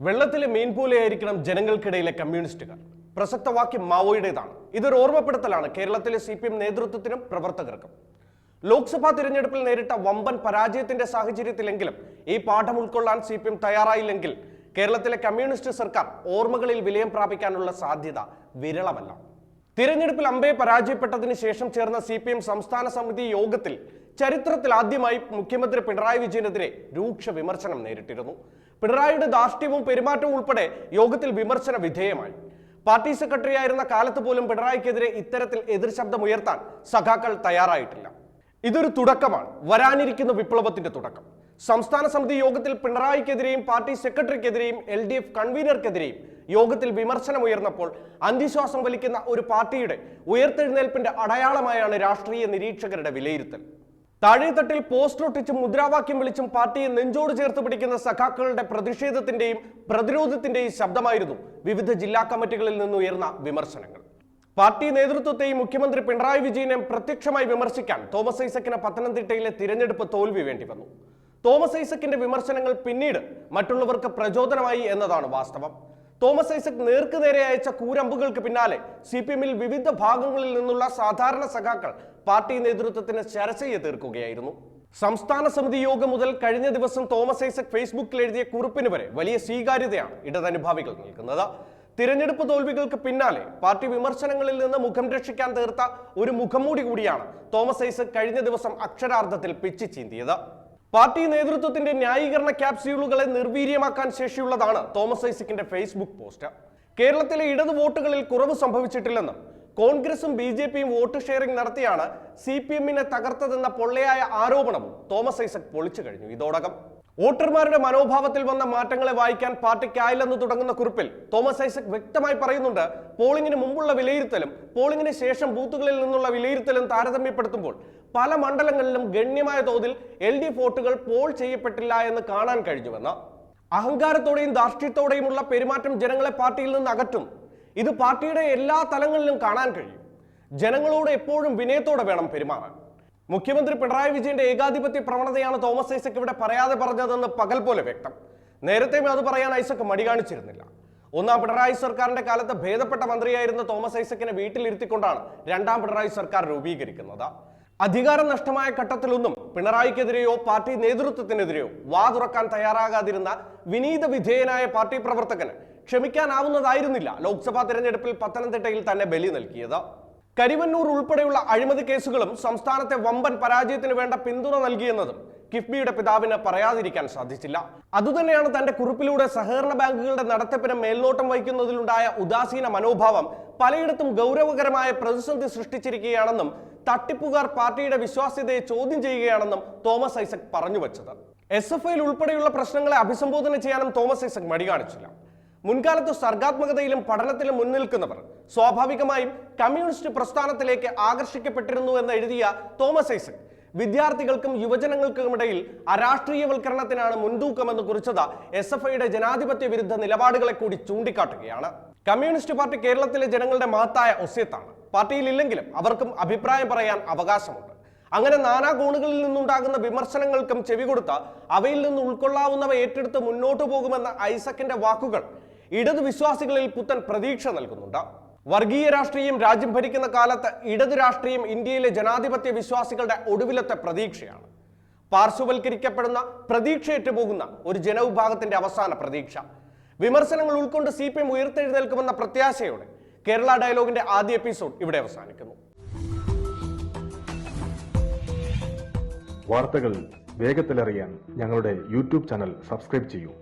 വെള്ളത്തിലെ മീൻ പോലെയായിരിക്കണം ജനങ്ങൾക്കിടയിലെ കമ്മ്യൂണിസ്റ്റുകാർ പ്രസക്ത വാക്യം മാവോയുടേതാണ്. ഇതൊരു ഓർമ്മപ്പെടുത്തലാണ് കേരളത്തിലെ സി പി എം നേതൃത്വത്തിനും പ്രവർത്തകർക്കും. ലോക്സഭാ തിരഞ്ഞെടുപ്പിൽ നേരിട്ട വമ്പൻ പരാജയത്തിന്റെ സാഹചര്യത്തിലെങ്കിലും ഈ പാഠം ഉൾക്കൊള്ളാൻ സി പി എം തയ്യാറായില്ലെങ്കിൽ കേരളത്തിലെ കമ്മ്യൂണിസ്റ്റ് സർക്കാർ ഓർമ്മകളിൽ വിലയം പ്രാപിക്കാനുള്ള സാധ്യത വിരളമല്ല. തിരഞ്ഞെടുപ്പിൽ അമ്പയെ പരാജയപ്പെട്ടതിന് ശേഷം ചേർന്ന സി പി എം സംസ്ഥാന സമിതി യോഗത്തിൽ ചരിത്രത്തിൽ ആദ്യമായി മുഖ്യമന്ത്രി പിണറായി വിജയനെതിരെ രൂക്ഷ വിമർശനം നേരിട്ടിരുന്നു. പിണറായിയുടെ ധാർഷ്ട്യവും പെരുമാറ്റവും ഉൾപ്പെടെ യോഗത്തിൽ വിമർശന വിധേയമായി. പാർട്ടി സെക്രട്ടറി ആയിരുന്ന കാലത്ത് പോലും പിണറായിക്കെതിരെ ഇത്തരത്തിൽ എതിർ ശബ്ദമുയർത്താൻ സഖാക്കൾ തയ്യാറായിട്ടില്ല. ഇതൊരു തുടക്കമാണ്. വരാനിരിക്കുന്ന വിപ്ലവത്തിന്റെ തുടക്കം. സംസ്ഥാന സമിതി യോഗത്തിൽ പിണറായിക്കെതിരെയും പാർട്ടി സെക്രട്ടറിക്കെതിരെയും എൽ ഡി എഫ് കൺവീനർക്കെതിരെയും യോഗത്തിൽ വിമർശനം ഉയർന്നപ്പോൾ അന്തിശ്വാസം വലിക്കുന്ന ഒരു പാർട്ടിയുടെ ഉയർത്തെഴുന്നേൽപ്പിന്റെ അടയാളമായാണ് രാഷ്ട്രീയ നിരീക്ഷകരുടെ വിലയിരുത്തൽ. താഴെത്തട്ടിൽ പോസ്റ്റർ ഒട്ടിച്ചും മുദ്രാവാക്യം വിളിച്ചും പാർട്ടിയെ നെഞ്ചോട് ചേർത്ത് പിടിക്കുന്ന സഖാക്കളുടെ പ്രതിഷേധത്തിന്റെയും പ്രതിരോധത്തിന്റെയും ശബ്ദമായിരുന്നു വിവിധ ജില്ലാ കമ്മിറ്റികളിൽ നിന്നുയർന്ന വിമർശനങ്ങൾ. പാർട്ടി നേതൃത്വത്തെയും മുഖ്യമന്ത്രി പിണറായി വിജയനെയും പ്രത്യക്ഷമായി വിമർശിക്കാൻ തോമസ് ഐസക്കിന് പത്തനംതിട്ടയിലെ തിരഞ്ഞെടുപ്പ് തോൽവി വേണ്ടി വന്നു. തോമസ് ഐസക്കിന്റെ വിമർശനങ്ങൾ പിന്നീട് മറ്റുള്ളവർക്ക് പ്രചോദനമായി എന്നതാണ് വാസ്തവം. തോമസ് ഐസക് നേർക്കുനേരെ അയച്ച കൂരമ്പുകൾക്ക് പിന്നാലെ സി പി എമ്മിൽ വിവിധ ഭാഗങ്ങളിൽ നിന്നുള്ള സാധാരണ സഖാക്കൾ പാർട്ടി നേതൃത്വത്തിന് ശരസയ്യ തീർക്കുകയായിരുന്നു. സംസ്ഥാന സമിതി യോഗം മുതൽ കഴിഞ്ഞ ദിവസം തോമസ് ഐസക് ഫേസ്ബുക്കിൽ എഴുതിയ കുറിപ്പിന് വരെ വലിയ സ്വീകാര്യതയാണ് ഇടതനുഭാവികൾ നൽകുന്നത് തിരഞ്ഞെടുപ്പ് തോൽവികൾക്ക് പിന്നാലെ പാർട്ടി വിമർശനങ്ങളിൽ നിന്ന് മുഖം രക്ഷിക്കാൻ തീർത്ത ഒരു മുഖംമൂടി കൂടിയാണ് തോമസ് ഐസക് കഴിഞ്ഞ ദിവസം അക്ഷരാർത്ഥത്തിൽ പിച്ചി ചീന്തിയത്. പാർട്ടി നേതൃത്വത്തിന്റെ ന്യായീകരണ ക്യാപ്സ്യൂളുകളെ നിർവീര്യമാക്കാൻ ശേഷിയുള്ളതാണ് തോമസ് ഐസക്കിന്റെ ഫേസ്ബുക്ക് പോസ്റ്റ്. കേരളത്തിലെ ഇടത് വോട്ടുകളിൽ കുറവ് സംഭവിച്ചിട്ടില്ലെന്നും കോൺഗ്രസും ബി ജെ പിയും വോട്ട് ഷെയറിംഗ് നടത്തിയാണ് സി പി എമ്മിനെ തകർത്തതെന്ന പൊള്ളയായ ആരോപണവും തോമസ് ഐസക് പൊളിച്ചു കഴിഞ്ഞു ഇതോടകം. വോട്ടർമാരുടെ മനോഭാവത്തിൽ വന്ന മാറ്റങ്ങളെ വായിക്കാൻ പാർട്ടിക്കായില്ലെന്ന് തുടങ്ങുന്ന കുറിപ്പിൽ തോമസ് ഐസക് വ്യക്തമായി പറയുന്നുണ്ട് പോളിംഗിന് മുമ്പുള്ള വിലയിരുത്തലും പോളിംഗിന് ശേഷം ബൂത്തുകളിൽ നിന്നുള്ള വിലയിരുത്തലും താരതമ്യപ്പെടുത്തുമ്പോൾ പല മണ്ഡലങ്ങളിലും ഗണ്യമായ തോതിൽ എൽ ഡി വോട്ടുകൾ പോൾ ചെയ്യപ്പെട്ടില്ല എന്ന് കാണാൻ കഴിഞ്ഞുവെന്ന്. അഹങ്കാരത്തോടെയും ധാർഷ്ട്യത്തോടെയുമുള്ള പെരുമാറ്റം ജനങ്ങളെ പാർട്ടിയിൽ നിന്ന് അകറ്റും. ഇത് പാർട്ടിയുടെ എല്ലാ തലങ്ങളിലും കാണാൻ കഴിയും. ജനങ്ങളോട് എപ്പോഴും വിനയത്തോടെ വേണം പെരുമാറാൻ. മുഖ്യമന്ത്രി പിണറായി വിജയന്റെ ഏകാധിപത്യ പ്രവണതയാണ് തോമസ് ഐസക് ഇവിടെ പറയാതെ പറഞ്ഞതെന്ന് പകൽ പോലെ വ്യക്തം. നേരത്തെ അത് പറയാൻ ഐസക് മടി കാണിച്ചിരുന്നില്ല. ഒന്നാം പിണറായി സർക്കാരിന്റെ കാലത്ത് ഭേദപ്പെട്ട മന്ത്രിയായിരുന്ന തോമസ് ഐസക്കിനെ വീട്ടിലിരുത്തിക്കൊണ്ടാണ് രണ്ടാം പിണറായി സർക്കാർ രൂപീകരിക്കുന്നത്. അധികാരം നഷ്ടമായ ഘട്ടത്തിലൊന്നും പിണറായിക്കെതിരെയോ പാർട്ടി നേതൃത്വത്തിനെതിരെയോ വാ തുറക്കാൻ തയ്യാറാകാതിരുന്ന വിനീത വിധേയനായ പാർട്ടി പ്രവർത്തകന് ക്ഷമിക്കാനാവുന്നതായിരുന്നില്ല ലോക്സഭാ തെരഞ്ഞെടുപ്പിൽ പത്തനംതിട്ടയിൽ തന്നെ ബലി നൽകിയത്. കരിവന്നൂർ ഉൾപ്പെടെയുള്ള അഴിമതി കേസുകളും സംസ്ഥാനത്തെ വമ്പൻ പരാജയത്തിന് വേണ്ട പിന്തുണ നൽകിയെന്നതും കിഫ്ബിയുടെ പിതാവിന് പറയാതിരിക്കാൻ സാധിച്ചില്ല. അതുതന്നെയാണ് തന്റെ കുറിപ്പിലൂടെ സഹകരണ ബാങ്കുകളുടെ നടത്തിപ്പിന് മേൽനോട്ടം വഹിക്കുന്നതിലുണ്ടായ ഉദാസീന മനോഭാവം പലയിടത്തും ഗൗരവകരമായ പ്രതിസന്ധി സൃഷ്ടിച്ചിരിക്കുകയാണെന്നും തട്ടിപ്പുകാർ പാർട്ടിയുടെ വിശ്വാസ്യതയെ ചോദ്യം ചെയ്യുകയാണെന്നും തോമസ് ഐസക് പറഞ്ഞു വച്ചത്. എസ് എഫ് ഐയിൽ ഉൾപ്പെടെയുള്ള പ്രശ്നങ്ങളെ അഭിസംബോധന ചെയ്യാനും തോമസ് ഐസക് മടി കാണിച്ചില്ല മുൻകാലത്ത് സർഗാത്മകതയിലും പഠനത്തിലും മുൻനിൽക്കുന്നവർ സ്വാഭാവികമായും കമ്മ്യൂണിസ്റ്റ് പ്രസ്ഥാനത്തിലേക്ക് ആകർഷിക്കപ്പെട്ടിരുന്നു എന്ന് എഴുതിയ തോമസ് ഐസക് വിദ്യാർത്ഥികൾക്കും യുവജനങ്ങൾക്കുമിടയിൽ അരാഷ്ട്രീയവൽക്കരണത്തിനാണ് മുൻതൂക്കമെന്ന് കുറിച്ചത് എസ് എഫ് ഐയുടെ ജനാധിപത്യ വിരുദ്ധ നിലപാടുകളെ കൂടി ചൂണ്ടിക്കാട്ടുകയാണ്. കമ്മ്യൂണിസ്റ്റ് പാർട്ടി കേരളത്തിലെ ജനങ്ങളുടെ മഹത്തായ ഒസ്യത്താണ്. പാർട്ടിയിലില്ലെങ്കിലും അവർക്കും അഭിപ്രായം പറയാൻ അവകാശമുണ്ട്. അങ്ങനെ നാനാ കോണുകളിൽ നിന്നുണ്ടാകുന്ന വിമർശനങ്ങൾക്കും ചെവി കൊടുത്ത അവയിൽ നിന്ന് ഉൾക്കൊള്ളാവുന്നവ ഏറ്റെടുത്ത് മുന്നോട്ടു പോകുമെന്ന ഐസക്കിന്റെ വാക്കുകൾ ഇടതു വിശ്വാസികളിൽ പുത്തൻ പ്രതീക്ഷ നൽകുന്നുണ്ട്. വർഗീയ രാഷ്ട്രീയം രാജ്യം ഭരിക്കുന്ന കാലത്ത് ഇടതു രാഷ്ട്രീയം ഇന്ത്യയിലെ ജനാധിപത്യ വിശ്വാസികളുടെ ഒടുവിലത്തെ പ്രതീക്ഷയാണ്. പാർശ്വവൽക്കരിക്കപ്പെടുന്ന പ്രതീക്ഷയേറ്റു പോകുന്ന ഒരു ജനവിഭാഗത്തിന്റെ അവസാന പ്രതീക്ഷ. വിമർശനങ്ങൾ ഉൾക്കൊണ്ട് സി പി എം ഉയർത്തെഴുന്നേൽക്കുമെന്ന പ്രത്യാശയോടെ കേരള ഡയലോഗിന്റെ ആദ്യ എപ്പിസോഡ് ഇവിടെ അവസാനിക്കുന്നു. വാർത്തകൾ വേഗത്തിലറിയാൻ ഞങ്ങളുടെ യൂട്യൂബ് ചാനൽ സബ്സ്ക്രൈബ് ചെയ്യൂ.